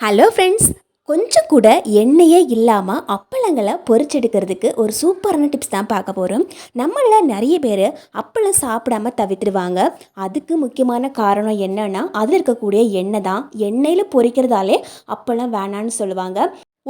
Hello friends கொஞ்சம் கூட எண்ணெயே இல்லாமல் அப்பளங்களை பொறிச்செடுக்கிறதுக்கு ஒரு சூப்பரான டிப்ஸ் தான் பார்க்க போகிறோம் நம்மளில் நிறைய பேர் அப்பளம் சாப்பிடாம தவிர்த்துடுவாங்க அதுக்கு முக்கியமான காரணம் என்னன்னா அதில் இருக்கக்கூடிய எண்ணெய் தான். எண்ணெயில் பொறிக்கிறதாலே அப்பளம் வேணான்னு சொல்லுவாங்க.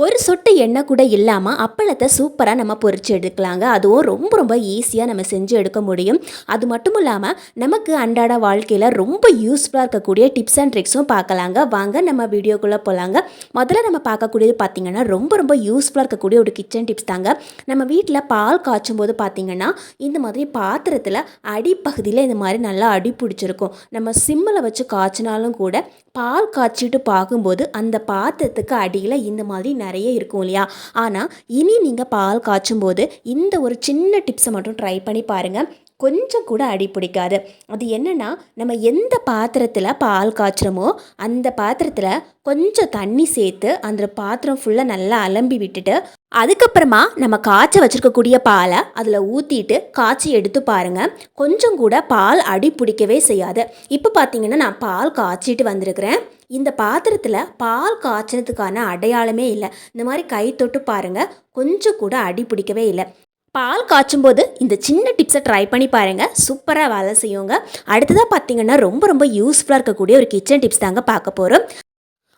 ஒரு சொட்டு எண்ணெய் கூட இல்லாமல் அப்பளத்தை சூப்பராக நம்ம பொறிச்சு எடுக்கலாங்க. அதுவும் ரொம்ப ரொம்ப ஈஸியாக நம்ம செஞ்சு எடுக்க முடியும். அது மட்டும் இல்லாமல் நமக்கு அன்றாட வாழ்க்கையில் ரொம்ப யூஸ்ஃபுல்லாக இருக்கக்கூடிய டிப்ஸ் அண்ட் ட்ரிக்ஸும் பார்க்கலாங்க. வாங்க நம்ம வீடியோக்குள்ளே போகலாங்க முதல்ல நம்ம பார்க்கக்கூடியது பார்த்திங்கன்னா ரொம்ப ரொம்ப யூஸ்ஃபுல்லாக இருக்கக்கூடிய ஒரு கிச்சன் டிப்ஸ் தாங்க. நம்ம வீட்டில் பால் காய்ச்சும் போது பார்த்திங்கன்னா இந்த மாதிரி பாத்திரத்தில் அடிப்பகுதியில் இந்த மாதிரி நல்லா அடி பிடிச்சிருக்கும். நம்ம சிம்மில் வச்சு காய்ச்சினாலும் கூட பால் காய்ச்சிட்டு பார்க்கும்போது அந்த பாத்திரத்துக்கு அடியில் இந்த மாதிரி நிறைய இருக்கும் இல்லையா? ஆனால் இனி நீங்கள் பால் காய்ச்சும் போது இந்த ஒரு சின்ன டிப்ஸை மட்டும் ட்ரை பண்ணி பாருங்கள் கொஞ்சம் கூட அடி பிடிக்காது. அது என்னென்னா நம்ம எந்த பாத்திரத்தில் பால் காய்ச்சுறோமோ அந்த பாத்திரத்தில் கொஞ்சம் தண்ணி சேர்த்து அந்த பாத்திரம் ஃபுல்லாக நல்லா அலம்பி விட்டுட்டு அதுக்கப்புறமா நம்ம காய்ச்ச வச்சிருக்கக்கூடிய பாலை அதில் ஊற்றிட்டு காய்ச்சி எடுத்து பாருங்க. கொஞ்சம் கூட பால் அடி பிடிக்கவே செய்யாது. இப்போ பார்த்தீங்கன்னா நான் பால் காய்ச்சிட்டு வந்திருக்கிறேன். இந்த பாத்திரத்தில் பால் காய்ச்சினதுக்கான அடையாளமே இல்லை. இந்த மாதிரி கை தொட்டு பாருங்க. கொஞ்சம் கூட அடி பிடிக்கவே இல்லை. பால் காய்ச்சும் போது இந்த சின்ன டிப்ஸை ட்ரை பண்ணி பாருங்கள் சூப்பராக வேலை செய்யுங்க. அடுத்ததாக பார்த்தீங்கன்னா ரொம்ப ரொம்ப யூஸ்ஃபுல்லாக இருக்கக்கூடிய ஒரு கிச்சன் டிப்ஸ் தாங்க பார்க்க போகிறோம்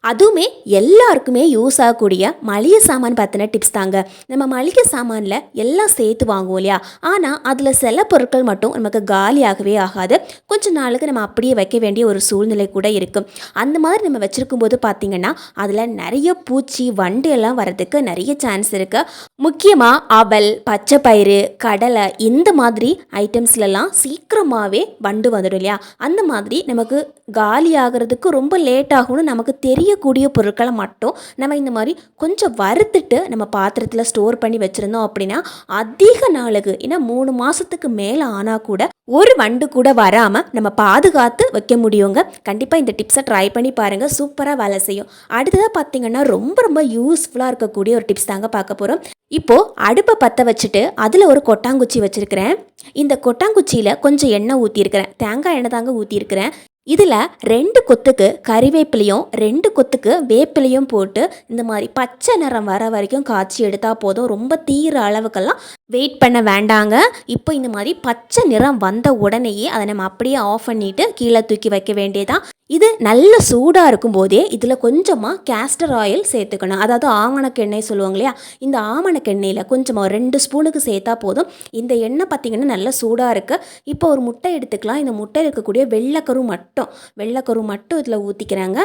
அதுவுமே எல்லாருக்குமே யூஸ் ஆகக்கூடிய மளிகை சாமான் பார்த்தின டிப்ஸ் தாங்க. நம்ம மளிகை சாமானில் எல்லாம் சேர்த்து வாங்குவோம் இல்லையா? ஆனால் அதில் சில பொருட்கள் மட்டும் நமக்கு காலியாகவே ஆகாது. கொஞ்ச நாளுக்கு நம்ம அப்படியே வைக்க வேண்டிய ஒரு சூழ்நிலை கூட இருக்கும். அந்த மாதிரி நம்ம வச்சுருக்கும் போது பார்த்திங்கன்னா அதில் நிறைய பூச்சி வண்டு எல்லாம் வர்றதுக்கு நிறைய சான்ஸ் இருக்குது முக்கியமாக அவல் பச்சை பயிறு கடலை இந்த மாதிரி ஐட்டம்ஸ்லலாம் சீக்கிரமாகவே வண்டு வந்துடும் இல்லையா? அந்த மாதிரி நமக்கு காலி ஆகிறதுக்கு ரொம்ப லேட் ஆகும்னு நமக்கு எரியக்கூடிய பொருட்களை மட்டும் நம்ம இந்த மாதிரி கொஞ்சம் வறுத்துட்டு நம்ம பாத்திரத்தில் ஸ்டோர் பண்ணி வச்சுருந்தோம் அப்படின்னா அதிக நாளுக்கு ஏன்னா மூணு மாதத்துக்கு மேலே ஆனால் கூட ஒரு வண்டு கூட வராமல் நம்ம பாதுகாத்து வைக்க முடியுங்க. கண்டிப்பாக இந்த டிப்ஸை ட்ரை பண்ணி பாருங்கள் சூப்பராக வேலை செய்யும். அடுத்ததாக பார்த்தீங்கன்னா ரொம்ப ரொம்ப யூஸ்ஃபுல்லாக இருக்கக்கூடிய ஒரு டிப்ஸ் தாங்க பார்க்க போகிறோம் இப்போது அடுப்பை பற்ற வச்சுட்டு அதில் ஒரு கொட்டாங்குச்சி வச்சுருக்கிறேன். இந்த கொட்டாங்குச்சியில் கொஞ்சம் எண்ணெய் ஊற்றிருக்கிறேன் தேங்காய் எண்ணெய் தாங்க ஊற்றிருக்கிறேன் இதில் ரெண்டு கொத்துக்கு கறிவேப்பிலையும் ரெண்டு கொத்துக்கு வேப்பிலையும் போட்டு இந்த மாதிரி பச்சை நிறம் வர வரைக்கும் காய்ச்சி எடுத்தால் போதும். ரொம்ப தீர அளவுக்கெல்லாம் வெயிட் பண்ண வேண்டாங்க. இப்போ இந்த மாதிரி பச்சை நிறம் வந்த உடனேயே அதை நம்ம அப்படியே ஆஃப் பண்ணிவிட்டு கீழே தூக்கி வைக்க வேண்டியதான் இது நல்ல சூடாக இருக்கும் போதே இதில் கொஞ்சமாக கேஸ்டர் ஆயில் சேர்த்துக்கணும். அதாவது ஆமணக்கெண்ணெய் சொல்லுவாங்க இல்லையா இந்த ஆமணக்கெண்ணெயில் கொஞ்சமாக ரெண்டு ஸ்பூனுக்கு சேர்த்தா போதும். இந்த எண்ணெய் பார்த்திங்கன்னா நல்ல சூடாக இருக்குது இப்போ ஒரு முட்டை எடுத்துக்கலாம். இந்த முட்டை இருக்கக்கூடிய வெள்ளைக்கரு மட்டும். வெள்ளைக்கரு மட்டும் இதில் ஊற்றிக்கிறாங்க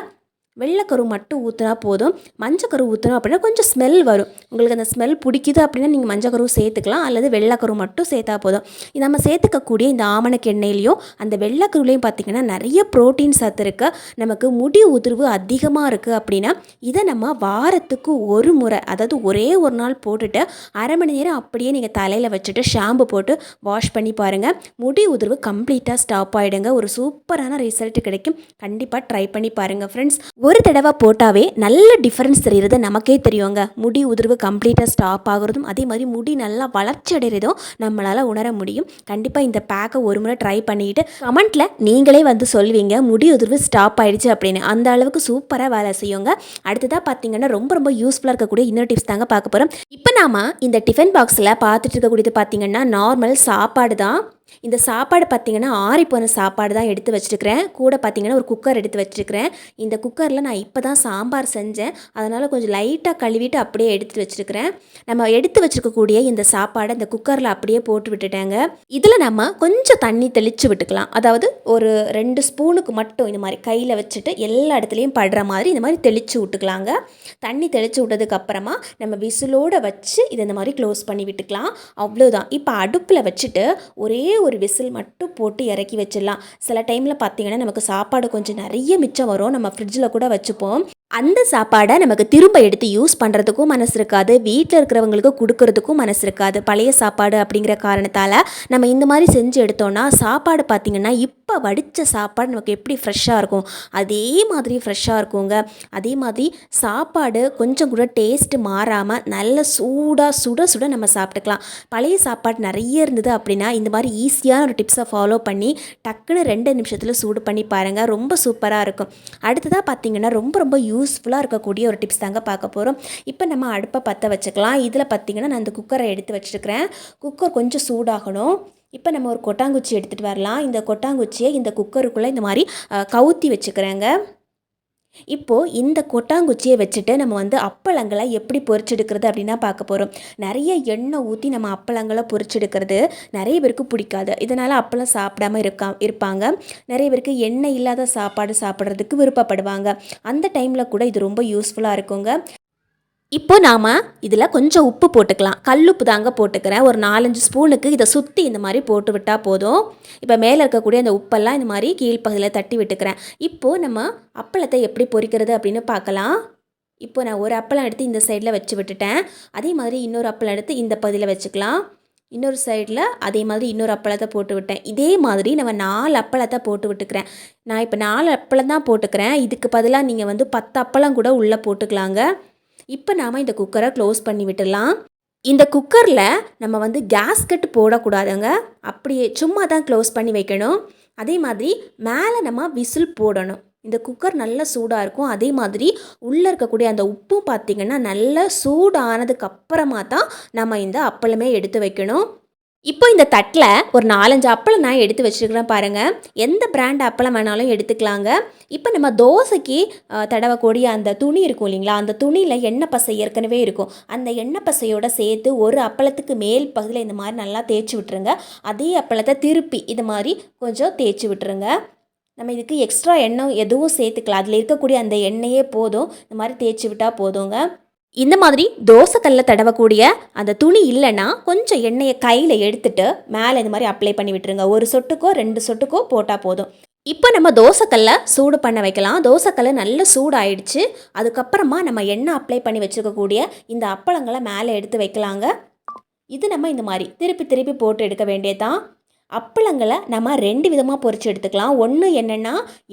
வெள்ளைக்கரு மட்டும் ஊற்றினா போதும். மஞ்சக்கரு ஊற்றினோம் அப்படின்னா கொஞ்சம் ஸ்மெல் வரும். உங்களுக்கு அந்த ஸ்மெல் பிடிக்குது அப்படின்னா நீங்கள் மஞ்சக்கரு சேர்த்துக்கலாம். அல்லது வெள்ளைக்கரு மட்டும் சேர்த்தா போதும். இது நம்ம சேர்த்துக்கக்கூடிய இந்த ஆமணக்கு எண்ணெயிலையும் அந்த வெள்ளைக்கருலையும் பார்த்திங்கன்னா நிறைய ப்ரோட்டீன் சத்து இருக்குது நமக்கு முடி உதிர்வு அதிகமாக இருக்குது அப்படின்னா இதை நம்ம வாரத்துக்கு ஒரு முறை அதாவது ஒரே ஒரு நாள் போட்டுட்டு அரை மணி நேரம் அப்படியே நீங்கள் தலையில் வச்சுட்டு ஷாம்பு போட்டு வாஷ் பண்ணி பாருங்கள் முடி உதிர்வு கம்ப்ளீட்டாக ஸ்டாப் ஆகிடுங்க ஒரு சூப்பரான ரிசல்ட் கிடைக்கும். கண்டிப்பாக ட்ரை பண்ணி பாருங்கள் ஃப்ரெண்ட்ஸ் ஒரு தடவை போட்டாவே நல்ல டிஃப்ரென்ஸ் தெரியுறது நமக்கே தெரியுங்க. முடி உதிர்வு கம்ப்ளீட்டாக ஸ்டாப் ஆகுறதும் அதே மாதிரி முடி நல்லா வளர்ச்சி அடைகிறதும் நம்மளால் உணர முடியும். கண்டிப்பாக இந்த பேக்கை ஒரு முறை ட்ரை பண்ணிக்கிட்டு கமெண்ட்டில் நீங்களே வந்து சொல்வீங்க முடி உதிர்வு ஸ்டாப் ஆகிடுச்சு அப்படின்னு. அந்த அளவுக்கு சூப்பராக வேலை செய்யுங்க. அடுத்ததாக பார்த்தீங்கன்னா ரொம்ப ரொம்ப யூஸ்ஃபுல்லாக இருக்கக்கூடிய இன்னொரு டிப்ஸ் தாங்க பார்க்க போகிறோம் இப்போ நாம இந்த டிஃபன் பாக்ஸில் பார்த்துட்டு இருக்கக்கூடியது பார்த்தீங்கன்னா நார்மல் சாப்பாடு தான். இந்த சாப்பாடு பார்த்தீங்கன்னா ஆறி போன சாப்பாடு தான் எடுத்து வச்சுருக்கிறேன். கூட பார்த்தீங்கன்னா ஒரு குக்கர் எடுத்து வச்சுருக்கிறேன். இந்த குக்கரில் நான் இப்போ தான் சாம்பார் செஞ்சேன். அதனால் கொஞ்சம் லைட்டாக கழுவிட்டு அப்படியே எடுத்து வச்சுருக்கிறேன். நம்ம எடுத்து வச்சுருக்கக்கூடிய இந்த சாப்பாடை இந்த குக்கரில் அப்படியே போட்டு விட்டுட்டேங்க. இதில் நம்ம கொஞ்சம் தண்ணி தெளித்து விட்டுக்கலாம். அதாவது ஒரு ரெண்டு ஸ்பூனுக்கு மட்டும் இந்த மாதிரி கையில் வச்சுட்டு எல்லா இடத்துலையும் படுற மாதிரி இந்த மாதிரி தெளித்து விட்டுக்கலாங்க. தண்ணி தெளித்து விட்டதுக்கப்புறமா நம்ம விசிலோடு வச்சு இதை இந்த மாதிரி க்ளோஸ் பண்ணி விட்டுக்கலாம். அவ்வளோதான் இப்போ அடுப்பில் வச்சுட்டு ஒரே ஒரு விசில் மட்டும் போட்டு இறக்கி வச்சிடலாம். சில டைமில் பார்த்தீங்கன்னா நமக்கு சாப்பாடு கொஞ்சம் நிறைய மிச்சம் வரும். நம்ம ஃப்ரிட்ஜில் கூட வச்சுப்போம். அந்த சாப்பாடை நமக்கு திரும்ப எடுத்து யூஸ் பண்ணுறதுக்கும் மனசு இருக்காது. வீட்டில் இருக்கிறவங்களுக்கு கொடுக்கறதுக்கும் மனசு இருக்காது. பழைய சாப்பாடு அப்படிங்கிற காரணத்தால் நம்ம இந்த மாதிரி செஞ்சு எடுத்தோன்னா சாப்பாடு பார்த்திங்கன்னா இப்போ வடித்த சாப்பாடு நமக்கு எப்படி ஃப்ரெஷ்ஷாக இருக்கும்? அதே மாதிரி ஃப்ரெஷ்ஷாக இருக்குங்க. அதே மாதிரி சாப்பாடு கொஞ்சம் கூட டேஸ்ட்டு மாறாமல் நல்ல சூடாக சுட சுட நம்ம சாப்பிட்டுக்கலாம். பழைய சாப்பாடு நிறைய இருந்தது அப்படின்னா இந்த மாதிரி ஈஸியான ஒரு டிப்ஸை ஃபாலோ பண்ணி டக்குன்னு ரெண்டு நிமிஷத்தில் சூடு பண்ணி பாருங்கள் ரொம்ப சூப்பராக இருக்கும். அடுத்ததாக பார்த்திங்கன்னா ரொம்ப ரொம்ப யூஸ் யூஸ்ஃபுல்லாக இருக்கக்கூடிய ஒரு டிப்ஸ் தாங்க பார்க்க போகிறோம் இப்போ நம்ம அடுப்பை பற்ற வச்சுக்கலாம். இதில் பார்த்திங்கன்னா நான் இந்த குக்கரை எடுத்து வச்சுருக்கிறேன். குக்கர் கொஞ்சம் சூடாகணும். இப்போ நம்ம ஒரு கொட்டாங்குச்சி எடுத்துகிட்டு வரலாம். இந்த கொட்டாங்குச்சியை இந்த குக்கருக்குள்ளே இந்த மாதிரி கவுத்தி வச்சுக்கிறேங்க. இப்போது இந்த கொட்டாங்குச்சியை வச்சுட்டு நம்ம வந்து அப்பளங்களை எப்படி பொறிச்செடுக்கிறது அப்படின்னா பார்க்க போகிறோம் நிறைய எண்ணெய் ஊற்றி நம்ம அப்பளங்களை பொறிச்செடுக்கிறது நிறைய பேருக்கு பிடிக்காது. இதனால் அப்பளம் சாப்பிடாம இருக்கா இருப்பாங்க. நிறைய பேருக்கு எண்ணெய் இல்லாத சாப்பாடு சாப்பிட்றதுக்கு விருப்பப்படுவாங்க. அந்த டைமில் கூட இது ரொம்ப யூஸ்ஃபுல்லாக இருக்குங்க. இப்போ நாம் இதில் கொஞ்சம் உப்பு போட்டுக்கலாம். கல்லுப்பு தாங்க போட்டுக்கிறேன். ஒரு நாலஞ்சு ஸ்பூனுக்கு இதை சுற்றி இந்த மாதிரி போட்டு விட்டால் போதும். இப்போ மேலே இருக்கக்கூடிய அந்த உப்பெல்லாம் இந்த மாதிரி கீழ்ப்பகுதியில் தட்டி விட்டுக்கிறேன். இப்போது நம்ம அப்பளத்தை எப்படி பொரிக்கிறது அப்படின்னு பார்க்கலாம். இப்போ நான் ஒரு அப்பளம் எடுத்து இந்த சைடில் வச்சு விட்டுட்டேன். அதே மாதிரி இன்னொரு அப்பளம் எடுத்து இந்த பகுதியில் வச்சுக்கலாம். இன்னொரு சைடில் அதே மாதிரி இன்னொரு அப்பளத்தை போட்டு விட்டேன். இதே மாதிரி நம்ம நாலு அப்பளத்தை போட்டு விட்டுக்கிறேன். நான் இப்போ நாலு அப்பளம் தான் போட்டுக்கிறேன். இதுக்கு பதிலாக நீங்கள் வந்து பத்து அப்பளம் கூட உள்ளே போட்டுக்கலாங்க. இப்போ நாம் இந்த குக்கரை க்ளோஸ் பண்ணி விட்டுடலாம். இந்த குக்கரில் நம்ம வந்து கேஸ்கட் போடக்கூடாதுங்க. அப்படியே சும்மா தான் க்ளோஸ் பண்ணி வைக்கணும். அதே மாதிரி மேலே நம்ம விசில் போடணும். இந்த குக்கர் நல்ல சூடாக இருக்கும். அதே மாதிரி உள்ளே இருக்கக்கூடிய அந்த உப்பும் பார்த்திங்கன்னா நல்ல சூடானதுக்கு அப்புறமா தான் நம்ம இந்த அப்பளமே எடுத்து வைக்கணும். இப்போ இந்த தட்டில் ஒரு நாலஞ்சு அப்பளம் நான் எடுத்து வச்சுருக்கிறேன் பாருங்கள் எந்த பிராண்ட் அப்பளம் வேணாலும் எடுத்துக்கலாங்க. இப்போ நம்ம தோசைக்கு தடவக்கூடிய அந்த துணி இருக்கும் இல்லைங்களா? அந்த துணியில் எண்ணெய் பசை ஏற்கனவே இருக்கும். அந்த எண்ணெய் பசையோட சேர்த்து ஒரு அப்பளத்துக்கு மேல் பகுதியில் இந்த மாதிரி நல்லா தேய்ச்சி விட்டுருங்க. அதே அப்பளத்தை திருப்பி இது மாதிரி கொஞ்சம் தேய்ச்சி விட்டுருங்க. நம்ம இதுக்கு எக்ஸ்ட்ரா எண்ணெய் எதுவும் சேர்த்துக்கலாம். அதில் இருக்கக்கூடிய அந்த எண்ணெயே போதும். இந்த மாதிரி தேய்ச்சி விட்டால் போதுங்க. இந்த மாதிரி தோசைக்கல்ல தடவக்கூடிய அந்த துணி இல்லைன்னா கொஞ்சம் எண்ணெயை கையில் எடுத்துட்டு மேலே இந்த மாதிரி அப்ளை பண்ணி விட்டுருங்க. ஒரு சொட்டுக்கோ ரெண்டு சொட்டுக்கோ போட்டால் போதும். இப்போ நம்ம தோசைக்கல்ல சூடு பண்ண வைக்கலாம். தோசைக்கல்ல நல்ல சூடாயிடுச்சு. அதுக்கப்புறமா நம்ம எண்ணெய் அப்ளை பண்ணி வச்சுருக்கக்கூடிய இந்த அப்பளங்களை மேலே எடுத்து வைக்கலாங்க. இது நம்ம இந்த மாதிரி திருப்பி திருப்பி போட்டு எடுக்க வேண்டியதான் அப்பளங்களை நம்ம ரெண்டு விதமாக பொறிச்சு எடுத்துக்கலாம். ஒன்று என்னென்னா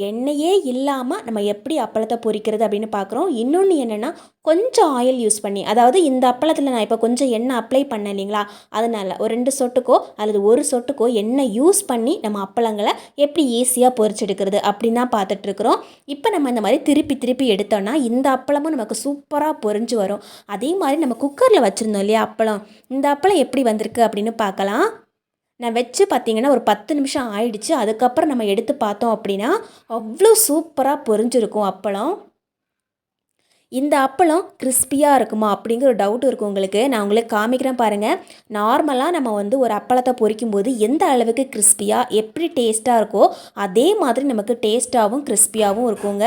எண்ணெயே இல்லாமல் நம்ம எப்படி அப்பளத்தை பொரிக்கிறது அப்படின்னு பார்க்குறோம் இன்னொன்று என்னென்னா கொஞ்சம் ஆயில் யூஸ் பண்ணி அதாவது இந்த அப்பளத்தில் நான் இப்போ கொஞ்சம் எண்ணெய் அப்ளை பண்ணேன் இல்லைங்களா? அதனால் ஒரு ரெண்டு சொட்டுக்கோ அல்லது ஒரு சொட்டுக்கோ எண்ணெய் யூஸ் பண்ணி நம்ம அப்பளங்களை எப்படி ஈஸியாக பொரிச்செடுக்கிறது அப்படின்னு தான் பார்த்துட்ருக்குறோம் இப்போ நம்ம இந்த மாதிரி திருப்பி திருப்பி எடுத்தோம்னா இந்த அப்பளமும் நமக்கு சூப்பராக பொரிஞ்சு வரும். அதே மாதிரி நம்ம குக்கரில் வச்சுருந்தோம் இல்லையா அப்பளம்? இந்த அப்பளம் எப்படி வந்திருக்கு அப்படின்னு பார்க்கலாம் நான் வச்சு பார்த்தீங்கன்னா ஒரு பத்து நிமிஷம் ஆயிடுச்சு. அதுக்கப்புறம் நம்ம எடுத்து பார்த்தோம் அப்படின்னா அவ்வளோ சூப்பராக பொரிஞ்சிருக்கும் அப்பளம். இந்த அப்பளம் கிறிஸ்பியாக இருக்குமா அப்படிங்கிற ஒரு டவுட் இருக்கும் உங்களுக்கு. நான் உங்களுக்கு காமிக்கிறேன் பாருங்கள் நார்மலாக நம்ம வந்து ஒரு அப்பளத்தை பொரிக்கும் போது எந்த அளவுக்கு கிறிஸ்பியாக எப்படி டேஸ்ட்டாக இருக்கோ அதே மாதிரி நமக்கு டேஸ்ட்டாகவும் கிறிஸ்பியாகவும் இருக்குங்க.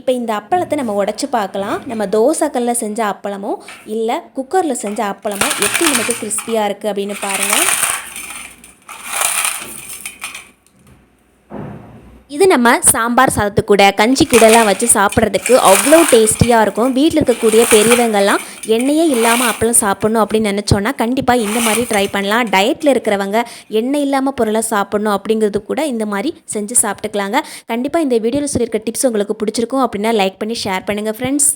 இப்போ இந்த அப்பளத்தை நம்ம உடச்சி பார்க்கலாம். நம்ம தோசைக்கல்லில் செஞ்ச அப்பளமோ இல்லை குக்கரில் செஞ்ச அப்பளமோ எப்படி நமக்கு கிறிஸ்பியாக இருக்குது அப்படின்னு பாருங்கள் நம்ம சாம்பார் சாதத்து கூட கஞ்சி கூடலாம் வச்சு சாப்பிட்றதுக்கு அவ்வளோ டேஸ்டியாக இருக்கும். வீட்டில் இருக்கக்கூடிய பெரியவங்கள்லாம் எண்ணெயே இல்லாமல் அப்பளம் சாப்பிட்ணும் அப்படின்னு நினச்சோன்னா கண்டிப்பாக இந்த மாதிரி ட்ரை பண்ணலாம். டயட்டில் இருக்கிறவங்க எண்ணெய் இல்லாமல் பொருளை சாப்பிட்ணும் அப்படிங்கிறது கூட இந்த மாதிரி செஞ்சு சாப்பிட்டுக்கலாங்க. கண்டிப்பாக இந்த வீடியோவில் சொல்லியிருக்க டிப்ஸ் உங்களுக்கு பிடிச்சிருக்கும் அப்படின்னா லைக் பண்ணி ஷேர் பண்ணுங்கள் ஃப்ரெண்ட்ஸ்